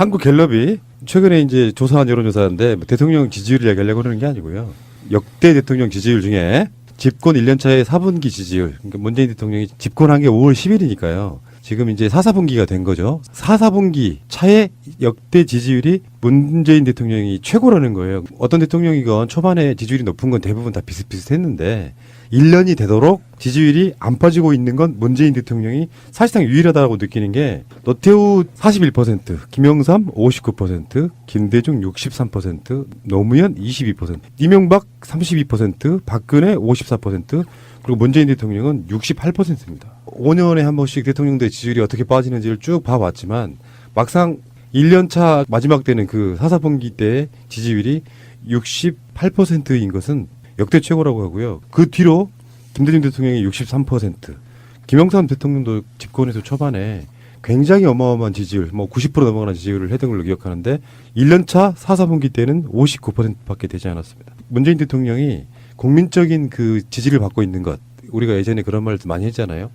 한국 갤럽이 최근에 이제 조사한 여론조사인데 뭐 대통령 지지율을 얘기하려고 그러는 게 아니고요. 역대 대통령 지지율 중에 집권 1년차의 4분기 지지율, 그러니까 문재인 대통령이 집권한 게 5월 10일이니까요. 지금 이제 4, 4분기가 된 거죠. 4, 4분기 차의 역대 지지율이 문재인 대통령이 최고라는 거예요. 어떤 대통령이건 초반에 지지율이 높은 건 대부분 다 비슷비슷했는데 1년이 되도록 지지율이 안 빠지고 있는 건 문재인 대통령이 사실상 유일하다고 느끼는 게 노태우 41%, 김영삼 59%, 김대중 63%, 노무현 22%, 이명박 32%, 박근혜 54%, 그리고 문재인 대통령은 68%입니다. 5년에 한 번씩 대통령들의 지지율이 어떻게 빠지는지를 쭉 봐왔지만 막상 1년차 마지막 때는 그 사사분기 때 지지율이 68%인 것은 역대 최고라고 하고요. 그 뒤로 김대중 대통령이 63%, 김영삼 대통령도 집권에서 초반에 굉장히 어마어마한 지지율, 뭐 90% 넘어가는 지지율을 했던 걸로 기억하는데 1년차 4, 4분기 때는 59%밖에 되지 않았습니다. 문재인 대통령이 국민적인 그 지지를 받고 있는 것, 우리가 예전에 그런 말도 많이 했잖아요.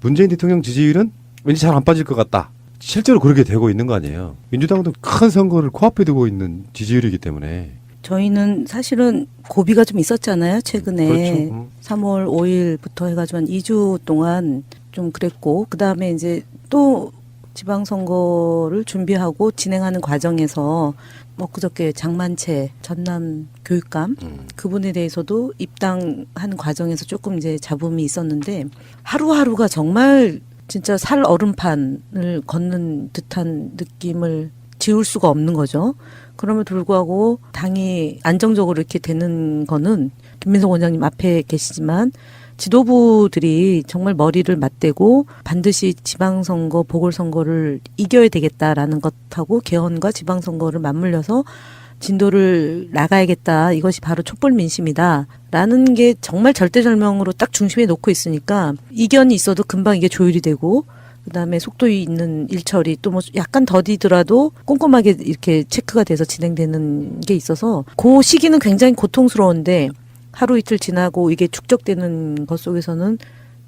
문재인 대통령 지지율은 왠지 잘 안 빠질 것 같다. 실제로 그렇게 되고 있는 거 아니에요. 민주당도 큰 선거를 코앞에 두고 있는 지지율이기 때문에 저희는 사실은 고비가 좀 있었잖아요. 최근에 그렇죠. 음. 3월 5일부터 해가지고 한 2주 동안 좀 그랬고 그 다음에 이제 또 지방선거를 준비하고 진행하는 과정에서 뭐 그저께 장만채 전남 교육감 음. 그분에 대해서도 입당하는 과정에서 조금 이제 잡음이 있었는데 하루하루가 정말 진짜 살 얼음판을 걷는 듯한 느낌을 지울 수가 없는 거죠. 그럼에도 불구하고 당이 안정적으로 이렇게 되는 거는 김민석 원장님 앞에 계시지만 지도부들이 정말 머리를 맞대고 반드시 지방선거, 보궐선거를 이겨야 되겠다라는 것하고 개헌과 지방선거를 맞물려서 진도를 나가야겠다. 이것이 바로 촛불 민심이다. 라는 게 정말 절대절명으로 딱 중심에 놓고 있으니까 이견이 있어도 금방 이게 조율이 되고 그다음에 속도 있는 일처리 또 뭐 약간 더디더라도 꼼꼼하게 이렇게 체크가 돼서 진행되는 게 있어서 그 시기는 굉장히 고통스러운데 하루 이틀 지나고 이게 축적되는 것 속에서는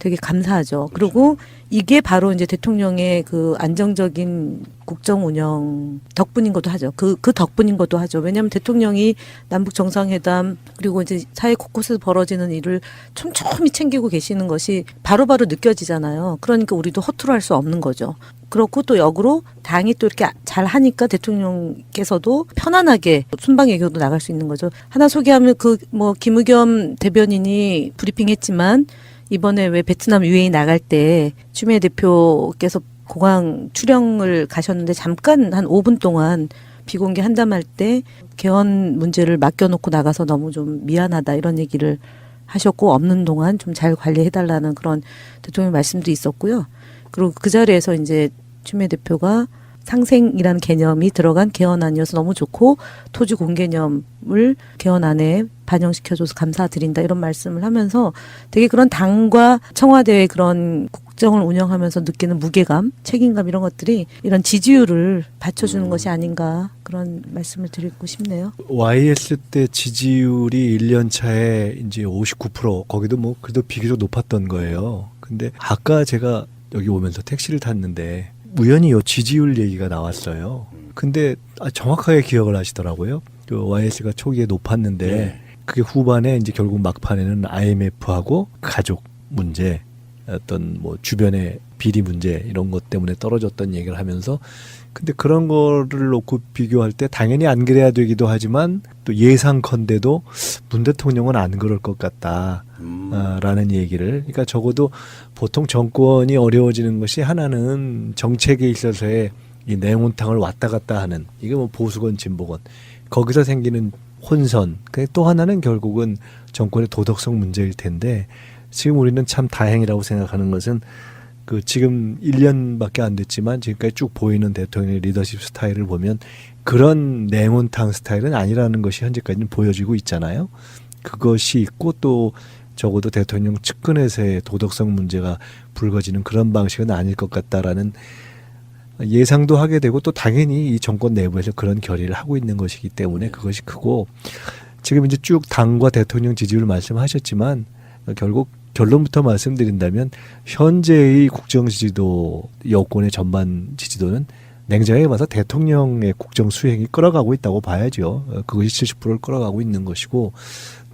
되게 감사하죠. 그리고 이게 바로 이제 대통령의 그 안정적인 국정 운영 덕분인 것도 하죠. 그, 그 덕분인 것도 하죠. 왜냐하면 대통령이 남북 정상회담 그리고 이제 사회 곳곳에서 벌어지는 일을 촘촘히 챙기고 계시는 것이 바로 바로 느껴지잖아요. 그러니까 우리도 허투루 할 수 없는 거죠. 그렇고 또 역으로 당이 또 이렇게 잘 하니까 대통령께서도 편안하게 순방 외교도 나갈 수 있는 거죠. 하나 소개하면 그 뭐 김의겸 대변인이 브리핑했지만 이번에 왜 베트남 유해인 나갈 때 추미애 대표께서 공항 출영을 가셨는데 잠깐 한 5분 동안 비공개 한담할 때 개헌 문제를 맡겨놓고 나가서 너무 좀 미안하다 이런 얘기를 하셨고 없는 동안 좀 잘 관리해달라는 그런 대통령 말씀도 있었고요. 그리고 그 자리에서 이제 추미애 대표가 상생이라는 개념이 들어간 개헌안이어서 너무 좋고 토지 공개념을 개헌안에 반영시켜줘서 감사드린다 이런 말씀을 하면서 되게 그런 당과 청와대의 그런 국정을 운영하면서 느끼는 무게감, 책임감 이런 것들이 이런 지지율을 받쳐주는 것이 아닌가 그런 말씀을 드리고 싶네요. YS 때 지지율이 1년 차에 이제 59% 거기도 뭐 그래도 비교적 높았던 거예요. 근데 아까 제가 여기 오면서 택시를 탔는데 우연히 요 지지율 얘기가 나왔어요. 근데 아, 정확하게 기억을 하시더라고요. 그 YS가 초기에 높았는데 네. 그게 후반에 이제 결국 막판에는 IMF하고 가족 문제 어떤 뭐 주변의 비리 문제 이런 것 때문에 떨어졌던 얘기를 하면서 근데 그런 거를 놓고 비교할 때 당연히 안 그래야 되기도 하지만 또 예상컨대도 문 대통령은 안 그럴 것 같다. 음. 아, 라는 얘기를 그러니까 적어도 보통 정권이 어려워지는 것이 하나는 정책에 있어서의 이 내용탕을 왔다 갔다 하는 이게 뭐 보수건 진보건 거기서 생기는 혼선 그또 하나는 결국은 정권의 도덕성 문제일 텐데 지금 우리는 참 다행이라고 생각하는 것은 그 지금 1년밖에 안 됐지만 지금까지 쭉 보이는 대통령의 리더십 스타일을 보면 그런 냉온탕 스타일은 아니라는 것이 현재까지는 보여지고 있잖아요. 그것이 있고 또 적어도 대통령 측근에서의 도덕성 문제가 불거지는 그런 방식은 아닐 것 같다라는 예상도 하게 되고 또 당연히 이 정권 내부에서 그런 결의를 하고 있는 것이기 때문에 그것이 크고 지금 이제 쭉 당과 대통령 지지율 말씀하셨지만 결국 결론부터 말씀드린다면 현재의 국정 지지도 여권의 전반 지지도는 냉정하게 봐서 대통령의 국정 수행이 끌어가고 있다고 봐야죠. 어, 그것이 70%를 끌어가고 있는 것이고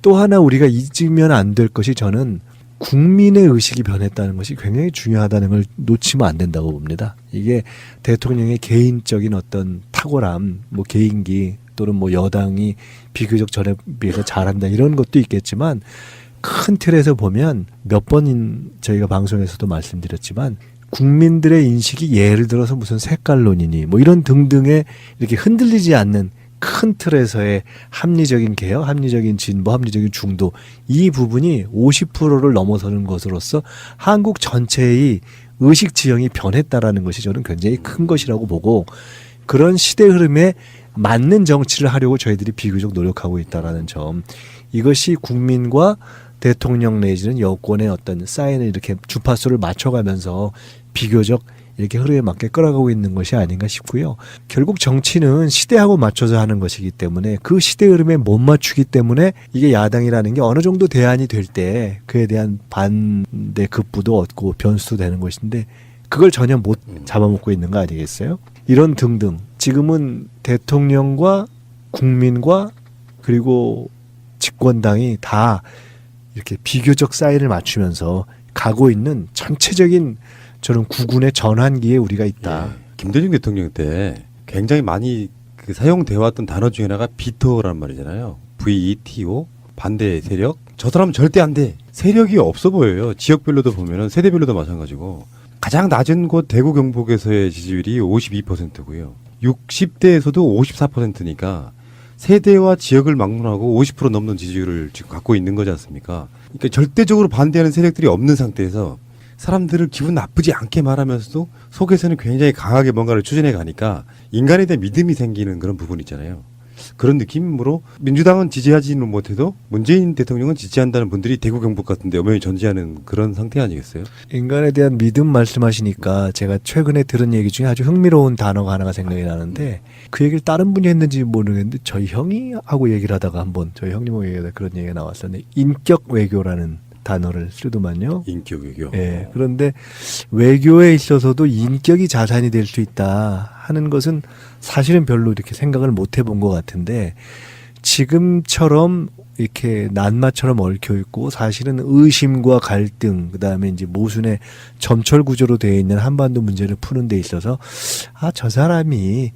또 하나 우리가 잊으면 안 될 것이 저는 국민의 의식이 변했다는 것이 굉장히 중요하다는 걸 놓치면 안 된다고 봅니다. 이게 대통령의 개인적인 어떤 탁월함, 뭐 개인기 또는 뭐 여당이 비교적 전에 비해서 잘한다 이런 것도 있겠지만 큰 틀에서 보면 몇 번인 저희가 방송에서도 말씀드렸지만 국민들의 인식이 예를 들어서 무슨 색깔론이니 뭐 이런 등등의 이렇게 흔들리지 않는 큰 틀에서의 합리적인 개혁, 합리적인 진보, 합리적인 중도 이 부분이 50%를 넘어서는 것으로서 한국 전체의 의식 지형이 변했다라는 것이 저는 굉장히 큰 것이라고 보고 그런 시대 흐름에 맞는 정치를 하려고 저희들이 비교적 노력하고 있다라는 점. 이것이 국민과 대통령 내지는 여권의 어떤 사인을 이렇게 주파수를 맞춰가면서 비교적 이렇게 흐름에 맞게 끌어가고 있는 것이 아닌가 싶고요. 결국 정치는 시대하고 맞춰서 하는 것이기 때문에 그 시대 흐름에 못 맞추기 때문에 이게 야당이라는 게 어느 정도 대안이 될 때 그에 대한 반대 급부도 얻고 변수도 되는 것인데 그걸 전혀 못 잡아먹고 있는 거 아니겠어요? 이런 등등 지금은 대통령과 국민과 그리고 집권당이 다 이렇게 비교적 사이를 맞추면서 가고 있는 전체적인 저는 구군의 전환기에 우리가 있다. 예. 김대중 대통령 때 굉장히 많이 그 사용되어 왔던 단어 중에 하나가 비토란 말이잖아요. V-E-T-O 반대 세력. 저 사람은 절대 안 돼. 세력이 없어 보여요. 지역별로도 보면은 세대별로도 마찬가지고 가장 낮은 곳 대구 경북에서의 지지율이 52%고요. 60대에서도 54%니까 세대와 지역을 막론하고 50% 넘는 지지율을 지금 갖고 있는 거지 않습니까? 그러니까 절대적으로 반대하는 세력들이 없는 상태에서 사람들을 기분 나쁘지 않게 말하면서도 속에서는 굉장히 강하게 뭔가를 추진해 가니까 인간에 대한 믿음이 생기는 그런 부분 있잖아요. 그런 느낌으로 민주당은 지지하지는 못해도 문재인 대통령은 지지한다는 분들이 대구 경북 같은데 엄연히 전지하는 그런 상태 아니겠어요? 인간에 대한 믿음 말씀하시니까 제가 최근에 들은 얘기 중에 아주 흥미로운 단어가 하나가 생각이 나는데 그 얘기를 다른 분이 했는지 모르겠는데 저희 형이 하고 얘기를 하다가 한번 저희 형님하고 얘기하다 그런 얘기가 나왔었는데 인격 외교라는 단어를 쓰더만요. 인격 외교. 예. 그런데 외교에 있어서도 인격이 자산이 될 수 있다 하는 것은 사실은 별로 이렇게 생각을 못 해본 것 같은데 지금처럼 이렇게 난마처럼 얽혀 있고 사실은 의심과 갈등 그다음에 이제 모순의 점철 구조로 되어 있는 한반도 문제를 푸는 데 있어서 아 저 사람이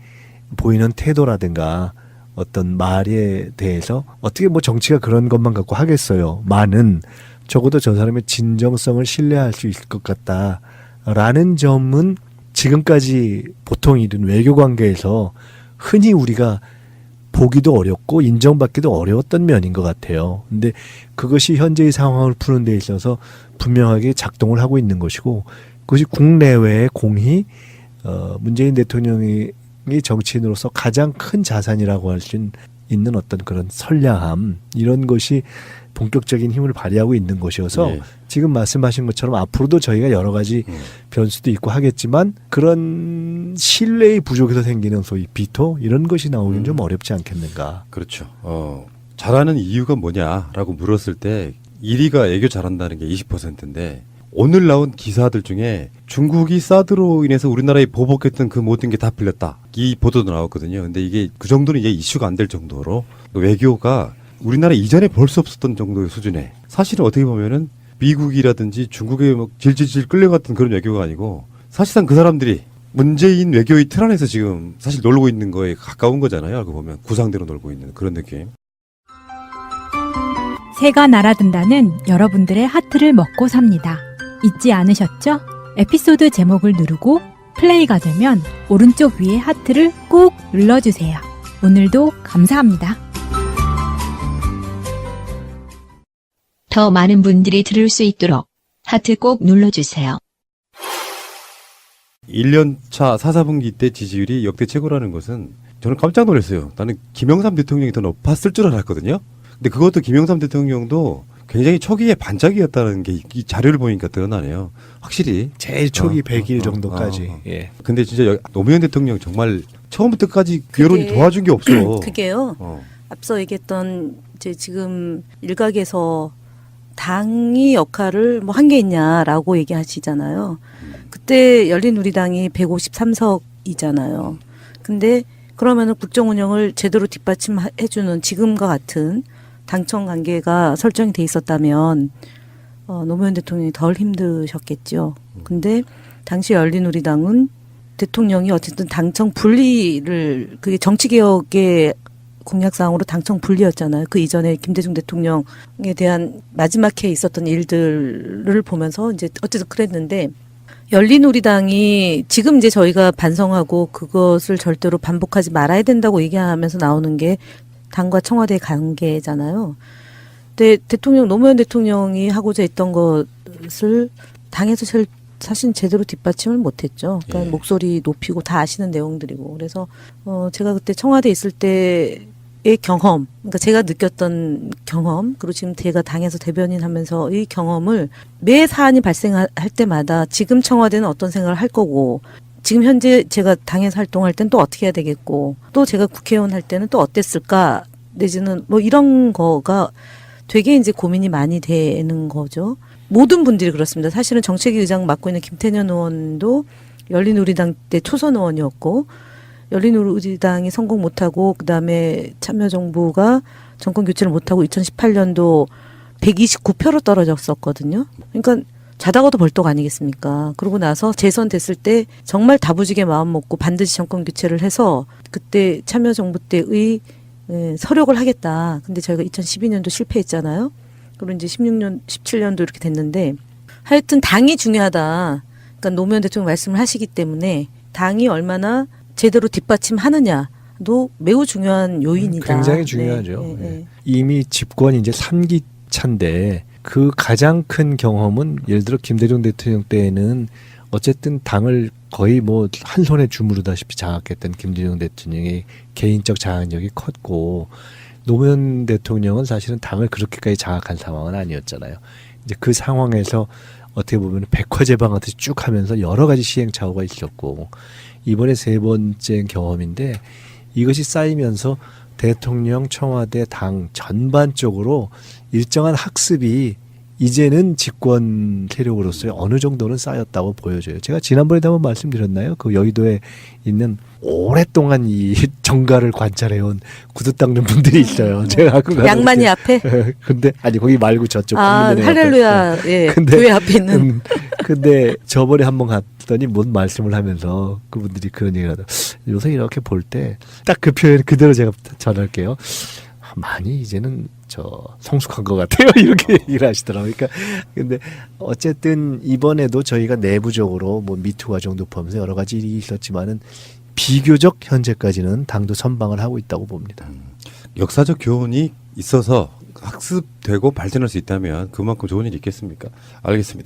보이는 태도라든가 어떤 말에 대해서 어떻게 뭐 정치가 그런 것만 갖고 하겠어요. 많은 적어도 저 사람의 진정성을 신뢰할 수 있을 것 같다라는 점은 지금까지 보통 이런 외교 관계에서 흔히 우리가 보기도 어렵고 인정받기도 어려웠던 면인 것 같아요. 근데 그것이 현재의 상황을 푸는 데 있어서 분명하게 작동을 하고 있는 것이고 그것이 국내외의 공히 어, 문재인 대통령이 정치인으로서 가장 큰 자산이라고 할 수 있는 어떤 그런 선량함 이런 것이 본격적인 힘을 발휘하고 있는 것이어서 예. 지금 말씀하신 것처럼 앞으로도 저희가 여러 가지 음. 변수도 있고 하겠지만 그런 신뢰의 부족에서 생기는 소위 비토 이런 것이 나오긴 음. 좀 어렵지 않겠는가. 그렇죠. 어, 잘하는 이유가 뭐냐라고 물었을 때 1위가 애교 잘한다는 게 20%인데 오늘 나온 기사들 중에 중국이 사드로 인해서 우리나라에 보복했던 그 모든 게 다 풀렸다. 이 보도도 나왔거든요. 근데 이게 그 정도는 이제 이슈가 안 될 정도로 외교가 우리나라 이전에 볼 수 없었던 정도의 수준에 사실은 어떻게 보면은 미국이라든지 중국에 막 질질질 끌려갔던 그런 외교가 아니고 사실상 그 사람들이 문재인 외교의 틀 안에서 지금 사실 놀고 있는 거에 가까운 거잖아요. 알고 보면 구상대로 놀고 있는 그런 느낌. 새가 날아든다는 여러분들의 하트를 먹고 삽니다. 잊지 않으셨죠? 에피소드 제목을 누르고 플레이가 되면 오른쪽 위에 하트를 꾹 눌러주세요. 오늘도 감사합니다. 더 많은 분들이 들을 수 있도록 하트 꼭 눌러주세요. 1년차 4, 4분기 때 지지율이 역대 최고라는 것은 저는 깜짝 놀랐어요. 나는 김영삼 대통령이 더 높았을 줄 알았거든요. 근데 그것도 김영삼 대통령도 굉장히 초기에 반짝이었다는 게 이 자료를 보니까 드러나네요. 확실히. 제일 초기 어, 100일 어, 정도까지. 어, 어. 예. 근데 진짜 여- 노무현 대통령 정말 처음부터까지 여론이 그게- 도와준 게 없어. 그게요. 어. 앞서 얘기했던 이제 지금 일각에서 당이 역할을 뭐 한 게 있냐라고 얘기하시잖아요. 그때 열린 우리당이 153석 분리이잖아요. 근데 그러면은 국정 운영을 제대로 뒷받침해주는 지금과 같은 당청 관계가 설정이 돼 있었다면 어, 노무현 대통령이 덜 힘드셨겠죠. 근데 당시 열린우리당은 대통령이 어쨌든 당청 분리를 그게 정치 개혁의 공약사항으로 당청 분리였잖아요. 그 이전에 김대중 대통령에 대한 마지막 해에 있었던 일들을 보면서 이제 어쨌든 그랬는데 열린우리당이 지금 이제 저희가 반성하고 그것을 절대로 반복하지 말아야 된다고 얘기하면서 나오는 게 당과 청와대의 관계잖아요. 근데 대통령 노무현 대통령이 하고자 했던 것을 당에서 제일 사실 제대로 뒷받침을 못했죠. 그러니까 예. 목소리 높이고 다 아시는 내용들이고 그래서 어 제가 그때 청와대 있을 때의 경험, 그러니까 제가 느꼈던 경험, 그리고 지금 제가 당에서 대변인 하면서 이 경험을 매 사안이 발생할 때마다 지금 청와대는 어떤 생각을 할 거고 지금 현재 제가 당에서 활동할 땐 또 어떻게 해야 되겠고 또 제가 국회의원 할 때는 또 어땠을까 내지는 뭐 이런 거가 되게 이제 고민이 많이 되는 거죠. 모든 분들이 그렇습니다. 사실은 정책위 의장 맡고 있는 김태년 의원도 열린우리당 때 초선 의원이었고 열린우리당이 성공 못하고 그다음에 참여정부가 정권 교체를 못하고 2018년도 129표로 떨어졌었거든요. 그러니까 자다가도 벌떡 아니겠습니까? 그러고 나서 재선 됐을 때 정말 다부지게 마음 먹고 반드시 정권 교체를 해서 그때 참여정부 때의 예, 서력을 하겠다. 근데 저희가 2012년도 실패했잖아요. 그리고 이제 16년, 17년도 이렇게 됐는데 하여튼 당이 중요하다. 그러니까 노무현 대통령 말씀을 하시기 때문에 당이 얼마나 제대로 뒷받침하느냐 도 매우 중요한 요인이다. 굉장히 중요하죠. 네, 네, 예. 네. 이미 집권이 이제 3기 차인데 그 가장 큰 경험은 예를 들어 김대중 대통령 때에는 어쨌든 당을 거의 뭐 한 손에 주무르다시피 장악했던 김대중 대통령의 개인적 장악력이 컸고 노무현 대통령은 사실은 당을 그렇게까지 장악한 상황은 아니었잖아요. 이제 그 상황에서 어떻게 보면 백화제방하듯이 쭉 하면서 여러 가지 시행착오가 있었고 이번에 세 번째 경험인데 이것이 쌓이면서 대통령, 청와대, 당 전반적으로 일정한 학습이 이제는 집권 세력으로서의 어느 정도는 쌓였다고 보여져요. 제가 지난번에도 한번 말씀드렸나요? 그 여의도에 있는 오랫동안 이 정가를 관찰해온 구두 닦는 분들이 있어요. 제가 가끔 가서 양만이 앞에 근데 아니 거기 말고 저쪽 아 국민은행 앞에. 할렐루야 예 근데- 교회 앞에 있는 음, 근데 저번에 한번 갔 더니 뭔 말씀을 하면서 그분들이 그런 얘기를 하더 요새 이렇게 볼 때 딱 그 표현 그대로 제가 전할게요. 아, 많이 이제는 저 성숙한 것 같아요. 이렇게 얘기를 하시더라고요. 그러니까 근데 어쨌든 이번에도 저희가 내부적으로 뭐 미투 과정 도 포함해서 여러 가지 일이 있었지만은 비교적 현재까지는 당도 선방을 하고 있다고 봅니다. 역사적 교훈이 있어서 학습되고 발전할 수 있다면 그만큼 좋은 일이 있겠습니까? 알겠습니다.